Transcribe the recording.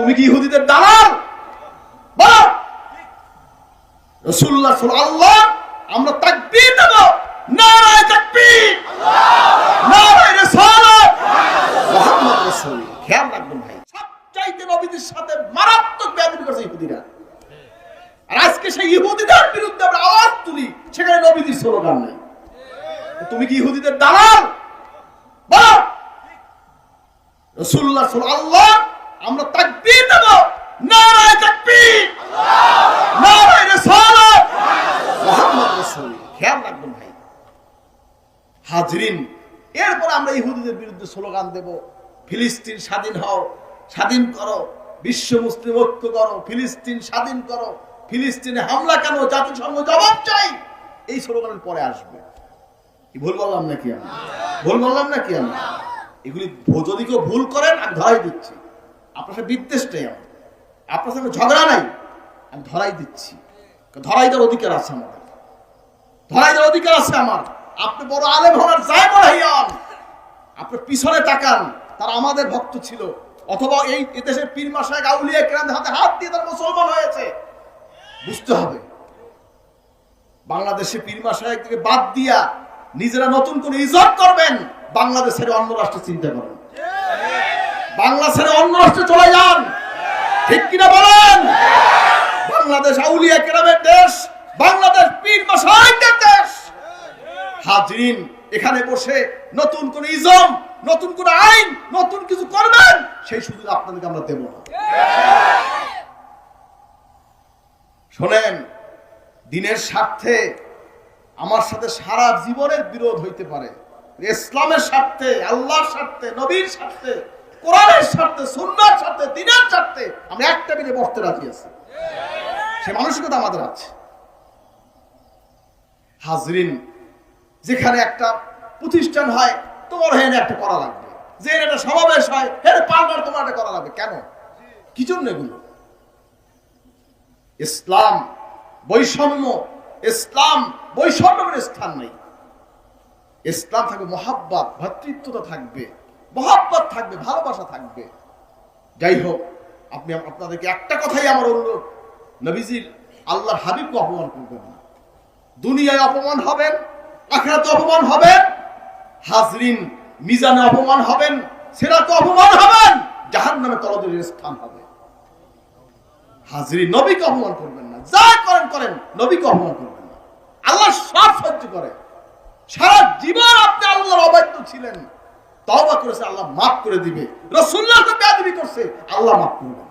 তুমি কি ইহুদিদের দালাল? আল্লাহ আমরা দেব। নারায় নারায় খেয়াল রাখবেন ভাই, সবচাইতে নবীদের সাথে মারাত্মক বেয়াদবি করেছে ইহুদিরা। আর আজকে সেই ইহুদিদের বিরুদ্ধে আমরা আওয়াজ তুলি, সেখানে নবীদের স্লোগান তুমি কি ইহুদিদের দালাল? বলো। রসুল্লাহ আল্লাহ আমরা তাকবীর দেব। নারায় তাকবীর। নারায় রিসালাত। মুহাম্মদ রাসূল, খেয়াল রাখবেন ভাই। হাজরিন, এরপর আমরা ইহুদিদের বিরুদ্ধে স্লোগান দেব, ফিলিস্তিন স্বাধীন হও, স্বাধীন করো, বিশ্ব মুসলিম ঐক্য করো, ফিলিস্তিন স্বাধীন করো, ফিলিস্তিনে হামলা কেন, জাতিসংঘ জবাব চাই। এই স্লোগানের পরে আসবে। ভুল বললাম নাকি আমি? ভুল বললাম নাকি আমি? এগুলি যদি কেউ ভুল করেন আমি ধরাই দিচ্ছি। আপনার সাথে বিদ্বেষ নেই আমার। আপনার সঙ্গে ঝগড়া নাই। আমি ধরাই দিচ্ছি। ধরাই দেওয়ার অধিকার আছে আমাদের ধরাই দেওয়ার অধিকার আছে আমার। আপনি বড় আলেম হওয়ার যাই বড় আপনি পিছনে তাকান। তারা আমাদের ভক্ত ছিল। অথবা এই এদেশের পীর মাসায় গাউলিয়া কেরামদের হাতে হাত দিয়ে তারা মুসলমান হয়েছে। বুঝতে হবে। বাংলাদেশে পীর মাসায় থেকে বাদ দিয়া নিজেরা নতুন করে ইজত করবেন। বাংলাদেশের অন্য রাষ্ট্রে চিন্তা করেন। বাংলা ছেড়ে অন্য রাষ্ট্রে চলে যান। ঠিক কিনা বলেন? বাংলাদেশ আউলিয়া কেরামের দেশ, বাংলাদেশ পীর মাসায়কদের দেশ। হাজরিন, এখানে বসে নতুন কোন ইজম, নতুন কোন আইন, নতুন কিছু করবেন, সেই সুযোগ আপনাদেরকে আমরা দেব না। শোনেন, দিনের স্বার্থে আমার সাথে সারা জীবনের বিরোধ হইতে পারে। ইসলামের স্বার্থে, আল্লাহর স্বার্থে, নবীর স্বার্থে কোরআনের স্বার্থে স্বার্থে, দিনের স্বার্থে আমরা রাজি আছি। সে মানসিকতা আমাদের আছে। হাজরিন, যেখানে একটা প্রতিষ্ঠান হয়, তোমার হেনে একটা করা লাগবে। যে একটা সমাবেশ হয় হেনে পাল্টার তোমার একটা করা লাগবে। কেন? কি জন্য এগুলো? ইসলাম বৈষম্য, ইসলাম বৈষম্যের স্থান নেই। ইসলাম থাকবে মহাব্বাত, ভ্রাতৃত্বতা থাকবে। মহাব্বাত থাকবে, ভালোবাসা থাকবে। যাই হোক আপনি আপনাদেরকে একটা কথাই আমার অনুরোধ। নবীজির আল্লাহর হাবিবকে অপমান করবেন না। দুনিয়ায় অপমান হবেন, আখেরাতে অপমান হবেন, হাজরিন মিজানে অপমান হবেন, সেরাতে অপমান হবেন জাহান নামে তলদের স্থান হবে। হাজরি নবীকে অপমান করবেন না। যা করেন করেন, নবীকে অপমান করবেন না। আল্লাহ সব সহ্য করে। সারা জীবন আপনি আল্লাহর অবাধ্য ছিলেন। তওবা করেছে আল্লাহ মাফ করে দিবে। রসুল্লাহ তো বেয়াদবি করছে আল্লাহ মাফ করবে